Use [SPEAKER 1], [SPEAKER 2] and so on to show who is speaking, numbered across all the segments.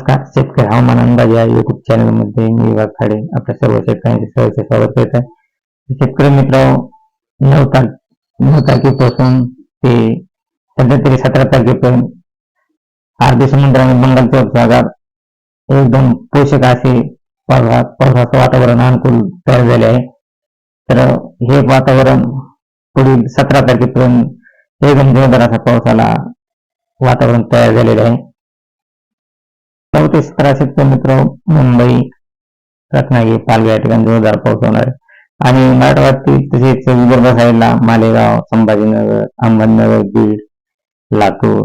[SPEAKER 1] नमस्कार. शेतकरी हवामान अंदाज या युट्यूब चॅनलमध्ये मी विभाग खाडे. आपल्या सर्व शेतकऱ्यांचे सहज स्वागत करत आहे. शेतकरी मित्र नऊ तारख नऊ तारखेपासून ते सध्या तरी सतरा तारखेपर्यंत अरबी समुद्र आणि बंगालच्या भागात एकदम पोषक असे पावसा पावसाचं वातावरण अनुकूल तयार झाले आहे. तर हे वातावरण पुढील सतरा तारखेपर्यंत एकदम जोरदार असा पावसाला वातावरण तयार झालेलं आहे. चौतीस सतरा शेतकरी मित्र मुंबई रत्नागिरी पालघर या ठिकाणी जोरदार पाऊस होणार आहे. आणि मराठवाड्यातील तसेच विदर्भ साईडला मालेगाव संभाजीनगर अहमदनगर बीड लातूर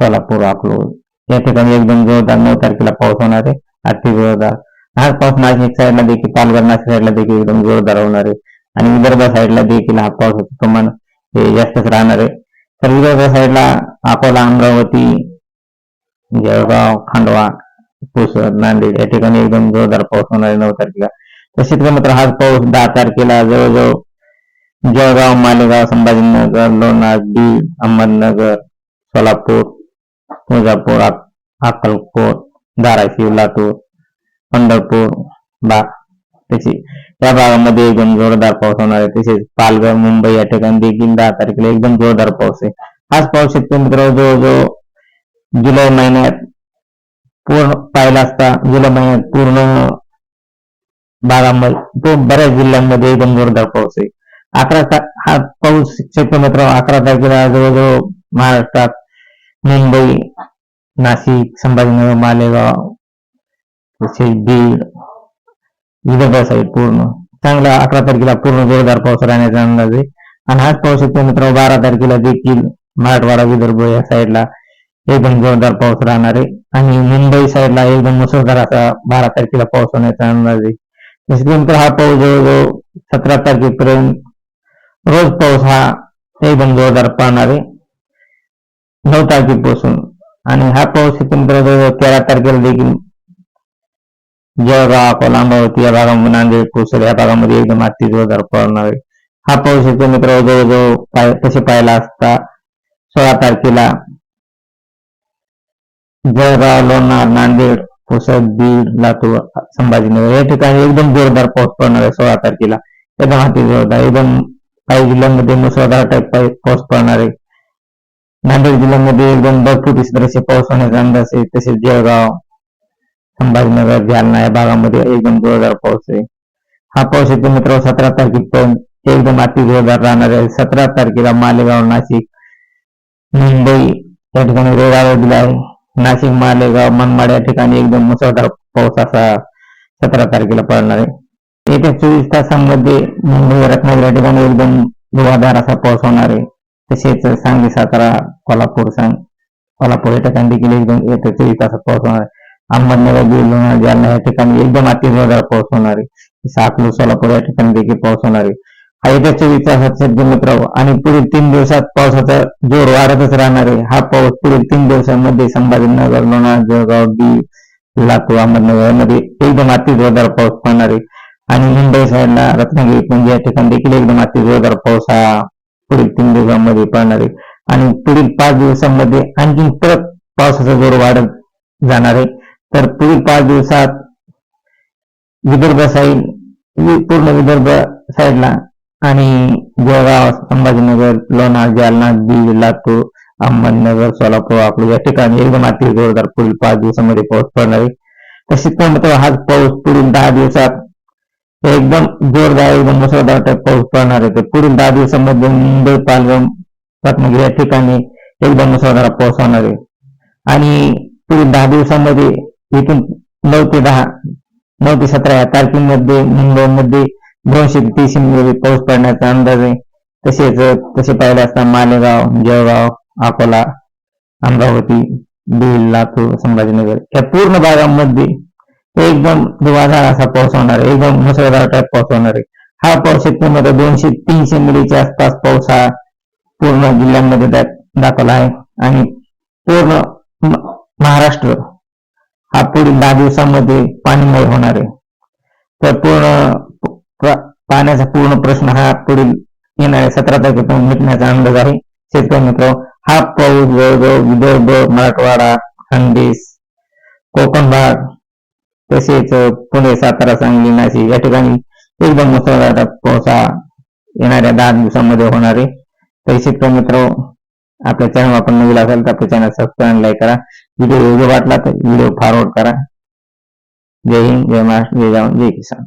[SPEAKER 1] सोलापूर अकलूज या ठिकाणी एकदम जोरदार नऊ तारखेला पाऊस होणार आहे अति जोरदार. हाच पाऊस नाशिक साईडला देखील पालघर नाशिक साईडला देखील एकदम जोरदार होणार आहे. आणि विदर्भ साईडला देखील हा पावसाचं प्रमाण हे जास्तच राहणार आहे. तर विदर्भ साईडला अकोला अमरावती जळगाव खांडवा पुसद नांदेड या ठिकाणी एकदम जोरदार पाऊस होणार आहे नऊ तारखेला. तसेच मात्र हाच पाऊस दहा तारखेला जवळजवळ जळगाव मालेगाव संभाजीनगर लोणार बीड अहमदनगर सोलापूर तुळजापूर अक्कलकोट धाराशिव लातूर पंढरपूर बा तशी या भागामध्ये एकदम जोरदार पाऊस होणार आहे. तसेच पालघर मुंबई या ठिकाणी देखील दहा तारखेला एकदम जोरदार पाऊस आहे. हाच पाऊस शेतकरी मित्र जवळजवळ जुलै महिन्यात पूर्ण पाहिला असता जुलै महिन्यात पूर्ण भागामध्ये तो बऱ्याच जिल्ह्यांमध्ये एकदम जोरदार पाऊस आहे. अकरा ता हा पाऊस क्षेत्रमित्र अकरा तारखेला जवळजवळ महाराष्ट्रात मुंबई नाशिक संभाजीनगर मालेगाव तसेच बीड विदर्भ साईड पूर्ण. चांगला अकरा तारखेला पूर्ण जोरदार पाऊस राहण्याचा अंदाज आहे. आणि हाच पाऊस मित्र बारा तारखेला देखील मराठवाडा विदर्भ या साईडला एकदम जोरदार पाऊस राहणार आहे. आणि मुंबई साईडला एकदम मुसळधार असा बारा तारखेला पाऊस होण्याचा अंदाज आहे. त्याच्यानंतर हा पाऊस जवळजवळ सतरा तारखेपर्यंत रोज पाऊस हा एकदम जोरदार पडणार आहे. नऊ तारखेपासून. आणि हा पाऊस त्याच्यानंतर जवळजवळ तेरा तारखेला देखील जळगाव अकोला अमरावती या भागामध्ये नांदेड कोसळ या भागामध्ये एकदम अति जोरदार पडणार आहे. हा पाऊस मित्र जवळजवळ तसे पाहायला असता सोळा तारखेला जळगाव लोणार नांदेड पुसद बीड लातूर संभाजीनगर या ठिकाणी एकदम जोरदार पाऊस पडणार आहे सोळा तारखेला. एकदम हाती जोरदार एकदम काही जिल्ह्यांमध्ये मुसळधार टाईप पाऊस पडणार आहे. नांदेड जिल्ह्यामध्ये एकदम भरपूर विस्ताराचे पाऊस होण्याचा अंदाज आहे. तसेच जळगाव संभाजीनगर जालना या भागामध्ये एकदम जोरदार पाऊस आहे. हा पाऊस येतो मित्र सतरा तारखेपर्यंत एकदम अति जोरदार राहणार आहे. सतरा तारखेला मालेगाव नाशिक मुंबई या ठिकाणी रेड अलर्ट दिला आहे. नाशिक मालेगाव मनमाड या ठिकाणी एकदम मुसळधार पाऊस असा सतरा तारखेला पडणार आहे. येत्या चोवीस तासांमध्ये मुंबई रत्नागिरी या ठिकाणी एकदम धुवाधार असा पाऊस होणार आहे. तसेच सांगली सातारा कोल्हापूर सांग कोल्हापूर या ठिकाणी देखील एकदम येत्या चोवीस तासात पाऊस होणार आहे. अहमदनगर बीड लोणार जालना या ठिकाणी एकदम अति जोरदार पाऊस होणार आहे. साकलू सोलापूर या ठिकाणी देखील पाऊस होणार आहे. हा येत्या चोवीस तासात आणि पुढील तीन दिवसात पावसाचा जोर वाढतच राहणार आहे. हा पाऊस पुढील तीन दिवसांमध्ये संभाजीनगर लोणार जळगाव बीड लातूर अहमदनगर यामध्ये एकदम अति जोरदार पाऊस पडणार आहे. आणि मुंबई साईडला रत्नागिरी पुंज या ठिकाणी देखील एकदम अति जोरदार पाऊस हा पुढील तीन दिवसांमध्ये पडणार आहे. आणि पुढील पाच दिवसांमध्ये आणखी परत पावसाचा जोर वाढत जाणार आहे. तर पुढील पाच दिवसात विदर्भ साईड पूर्ण विदर्भ साईडला आणि जळगाव संभाजीनगर लोणार जालना बीड लातूर अहमदनगर सोलापूर अकोला या ठिकाणी एकदम अति जोरदार पुढील पाच दिवसामध्ये पाऊस पडणार आहे तसेच पण हाच पाऊस पुढील दहा दिवसात एकदम जोरदार एकदम मुसळधार टाईप पाऊस पडणार आहे. तर पुढील दहा दिवसामध्ये मुंबई पालघर रत्नागिरी या ठिकाणी एकदम मुसळधार पाऊस होणार आहे. आणि पुढील दहा दिवसामध्ये इथून नऊ ते दहा नऊ ते सतरा या तारखेमध्ये मुंबईमध्ये दोनशे ते तीनशे पाऊस पडण्याचा अंदाज आहे. तसेच तसे पाहिले असता मालेगाव जळगाव अकोला अमरावती बीड लातूर संभाजीनगर या पूर्ण भागामध्ये एकदम धुवाधार असा पाऊस होणार आहे. एकदम मुसळधार टाईप पाऊस होणार आहे. हा पाऊस शेतीमध्ये दोनशे तीनशे मिलीच्या आसपास पाऊस हा पूर्ण जिल्ह्यांमध्ये दाखवला आहे. आणि पूर्ण महाराष्ट्र हा पुढील दहा दिवसामध्ये पाणीमय होणार आहे. तर पूर्ण पाण्याचा पूर्ण प्रश्न हा पुढील येणाऱ्या सतरा तारखेपर्यंत मिटण्याचा अंदाज आहे. शेतकरी मित्र हा पाऊस जवळजवळ विदर्भ मराठवाडा खानदेश कोकण भाग तसेच पुणे सातारा सांगली नाशिक या ठिकाणी एकदम मुसळधार पाऊस हा येणाऱ्या दहा दिवसांमध्ये होणार आहे. तर शेतकरी मित्र आपल्या चॅनल आपण नवीन असेल तर आपल्या चॅनल सबस्क्राईब लाईक करा. व्हिडिओ योग्य वाटला तर व्हिडिओ फॉरवर्ड करा. जय हिंद जय महाराष्ट्र जय जवान जय किसान.